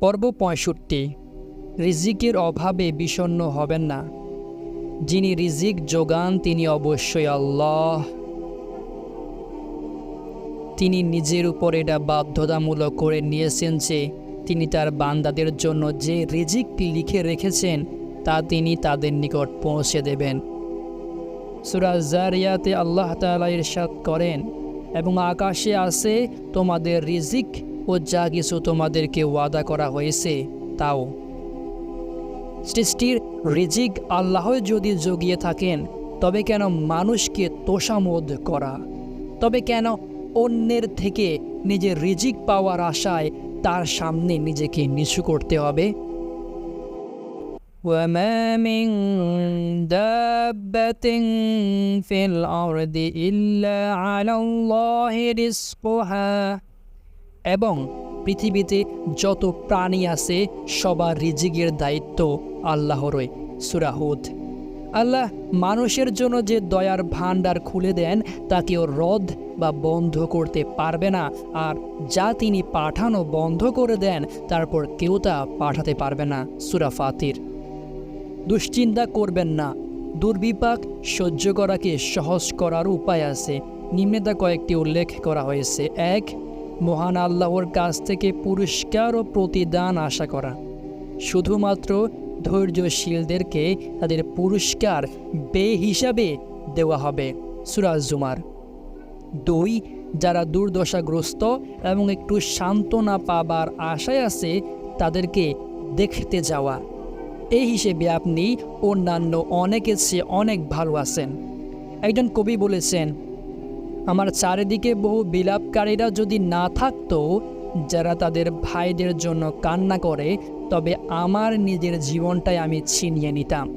পর্ব পঁয়ষট্টি। রিজিকের অভাবে বিষণ্ণ হবেন না। যিনি রিজিক যোগান, তিনি অবশ্যই আল্লাহ। তিনি নিজের উপর এটা বাধ্যতামূলক করে নিয়েছেন যে, তিনি তার বান্দাদের জন্য যে রিজিক লিখে রেখেছেন, তা তিনি তাদের নিকট পৌঁছে দেবেন। সুরাজ জারিয়াতে আল্লাহ তালা ইরশাদ করেন, এবং আকাশে আছে তোমাদের রিজিক ও যা কিছু তোমাদেরকে ওয়াদা করা হয়েছে তাও সৃষ্টির রিজিক আল্লাহ যদি জগিয়ে থাকেন তবে কেন মানুষকে তোষামোদ করা তবে কেন অন্যের থেকে নিজের রিজিক পাওয়ার আশায় তার সামনে নিজেকে নিচু করতে হবে وما من دابة في الأرض إلا على الله رزقها এবং পৃথিবীতে যত প্রাণী আছে, সবার রিজিকের দায়িত্ব আল্লাহরই। সুরাহুদ আল্লাহ মানুষের জন্য যে দয়ার ভাণ্ডার খুলে দেন, তা কেউ রদ বা বন্ধ করতে পারবে না। আর যা তিনি পাঠানো বন্ধ করে দেন, তারপর কেউ তা পাঠাতে পারবে না। সুরা ফাতির। দুশ্চিন্তা করবেন না। দুর্বিপাক সহ্য করাকে সহজ করার উপায় আছে। নিম্নে তা কয়েকটি উল্লেখ করা হয়েছে। এক মহান আল্লাহর কাছ থেকে পুরস্কার ও প্রতিদান আশা করা। শুধুমাত্র ধৈর্যশীলদেরকে তাদের পুরস্কার বে হিসাবে দেওয়া হবে সুরাজ জুমার। দুই, যারা দুর্দশাগ্রস্ত এবং একটু সান্ত্বনা পাবার আশায় আছে, তাদেরকে দেখতে যাওয়া। এই হিসেবে আপনি অন্যান্য অনেকের চেয়ে অনেক ভালো আছেন। একজন কবি বলেছেন আমার চারিদিকে বহু বিলাপকারীরা যদি না থাকতো, যারা তাদের ভাইদের জন্য কান্না করে, তবে আমার নিজের জীবনটাই আমি ছিনিয়ে নিতাম।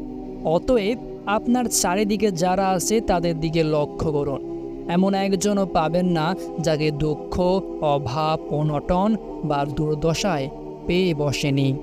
অতএব আপনার চারিদিকে যারা আছে, তাদের দিকে লক্ষ্য করুন। এমন একজনও পাবেন না, যাকে দুঃখ, অভাব, অনটন বা দুর্দশায় পেয়ে বসেনি।